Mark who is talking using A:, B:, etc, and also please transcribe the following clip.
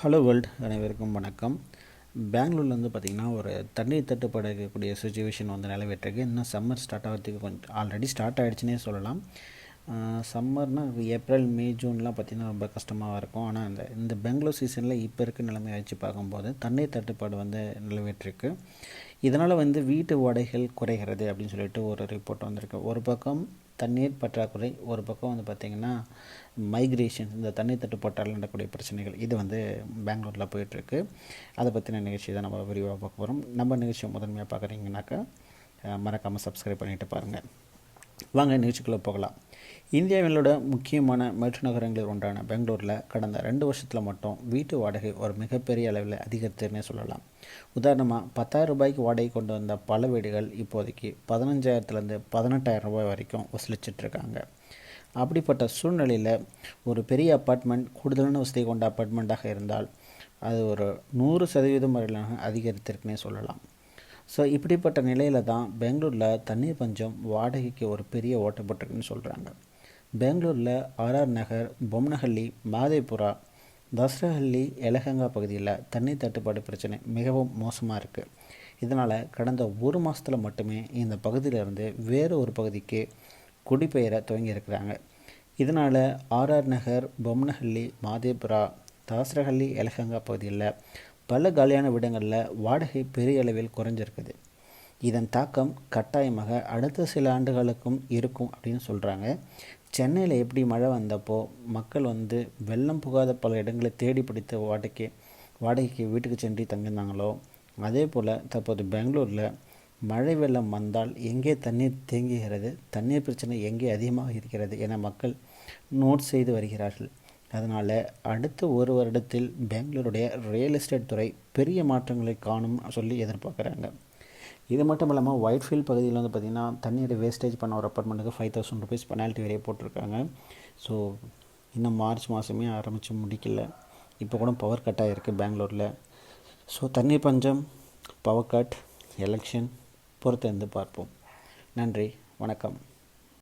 A: Hello world அனைவருக்கும் வணக்கம். பெங்களூரில் வந்து பார்த்திங்கன்னா ஒரு தண்ணீர் தட்டுப்பாடு இருக்கக்கூடிய சுச்சுவேஷன் வந்து நிலவிட்டிருக்கு. இன்னும் சம்மர் ஸ்டார்ட் ஆகிறதுக்கு கொஞ்சம் ஆல்ரெடி ஸ்டார்ட் ஆகிடுச்சுனே சொல்லலாம். சம்மர்னால் ஏப்ரல் மே ஜூன்லாம் பார்த்திங்கன்னா ரொம்ப கஷ்டமாக இருக்கும். ஆனால் இந்த இந்த பெங்களூர் சீசனில் இப்போ இருக்க நிலைமை வச்சு பார்க்கும்போது தண்ணீர் தட்டுப்பாடு வந்து நிலவிட்டிருக்கு. இதனால் வந்து வீட்டு வாடகைகள் குறைகிறது அப்படின்னு சொல்லிட்டு ஒரு ரிப்போர்ட் வந்திருக்கு. ஒரு பக்கம் தண்ணீர் பற்றாக்குறை ஒரு பக்கம் வந்து பார்த்திங்கன்னா மைக்ரேஷன் இந்த தண்ணீர் தட்டுப்பாட்டால் நடக்கக்கூடிய பிரச்சனைகள் இது வந்து பெங்களூரில் போயிட்டுருக்கு. அதை பற்றின நிகழ்ச்சி தான் நம்ம விரிவாக பார்க்க போகிறோம் நம்ம நிகழ்ச்சியை முதன்மையாக பார்க்குறீங்கனாக்கா மறக்காமல் சப்ஸ்கிரைப் பண்ணிவிட்டு பாருங்கள் வாங்க நிகழ்ச்சிக்குள்ளே போகலாம். இந்தியாவிலோட முக்கியமான மெட்ரோ நகரங்களில் ஒன்றான பெங்களூரில் கடந்த ரெண்டு வருஷத்தில் மட்டும் வீட்டு வாடகை ஒரு மிகப்பெரிய அளவில் அதிகரித்துன்னே சொல்லலாம். உதாரணமாக பத்தாயிரம் ரூபாய்க்கு வாடகை கொண்டு வந்த பல வீடுகள் இப்போதைக்கு பதினஞ்சாயிரத்துலேருந்து பதினெட்டாயிரம் ரூபாய் வரைக்கும் வசூலிச்சிட்ருக்காங்க அப்படிப்பட்ட சூழ்நிலையில் ஒரு பெரிய அப்பார்ட்மெண்ட் கூடுதலான வசதி கொண்ட அப்பார்ட்மெண்ட்டாக இருந்தால் அது ஒரு நூறு சதவீதம் வரையிலான அதிகரித்திருக்குன்னே சொல்லலாம். ஸோ இப்படிப்பட்ட நிலையில் தான் பெங்களூரில் தண்ணீர் பஞ்சம் வாடகைக்கு ஒரு பெரிய ஓட்டப்பட்டிருக்குன்னு சொல்கிறாங்க பெங்களூரில் ஆர்ஆர் நகர் பொம்னஹள்ளி மாதேபுரா தசரஹள்ளி எலகங்கா பகுதியில் தண்ணீர் தட்டுப்பாடு பிரச்சனை மிகவும் மோசமாக இருக்குது இதனால் கடந்த ஒரு மாதத்தில் மட்டுமே இந்த பகுதியிலிருந்து வேறு ஒரு பகுதிக்கு குடிபெயர துவங்கியிருக்கிறாங்க இதனால் ஆர்ஆர் நகர் பொம்னஹள்ளி மாதேபுரா தாசரஹள்ளி எலகங்கா பகுதியில் பல காலியான விடங்களில் வாடகை பெரிய அளவில் குறைஞ்சிருக்குது. இதன் தாக்கம் கட்டாயமாக அடுத்த சில ஆண்டுகளுக்கும் இருக்கும் அப்படின்னு சொல்கிறாங்க சென்னையில் எப்படி மழை வந்தப்போ மக்கள் வந்து வெள்ளம் புகாத பல இடங்களை தேடி பிடித்த வாடகைக்கு வாடகைக்கு வீட்டுக்கு சென்று தங்கியிருந்தாங்களோ? அதே போல் தற்போது பெங்களூரில் மழை வெள்ளம் வந்தால் எங்கே தண்ணீர் தேங்குகிறது தண்ணீர் பிரச்சனை எங்கே அதிகமாக இருக்கிறது என மக்கள் நோட் செய்து வருகிறார்கள். அதனால் அடுத்த ஒரு வருடத்தில் பெங்களூருடைய ரியல் எஸ்டேட் துறை பெரிய மாற்றங்களை காணும் சொல்லி எதிர்பார்க்குறாங்க. இது மட்டும் இல்லாமல் ஒயிட்ஃபீல்ட் பகுதியில் வந்து பார்த்திங்கன்னா தண்ணியோட வேஸ்டேஜ் பண்ண ஒரு அப்பார்ட்மெண்ட்டுக்கு ஃபைவ் தௌசண்ட் ருபீஸ் பெனால்ட்டி வரையே போட்டிருக்காங்க. ஸோ இன்னும் மார்ச் மாதமே ஆரம்பித்து முடிக்கல. இப்போ கூட பவர் கட் ஆகிருக்கு பெங்களூரில். ஸோ தண்ணீர் பஞ்சம் பவர் கட் எலெக்ஷன் பொறுத்திருந்து பார்ப்போம். நன்றி வணக்கம்.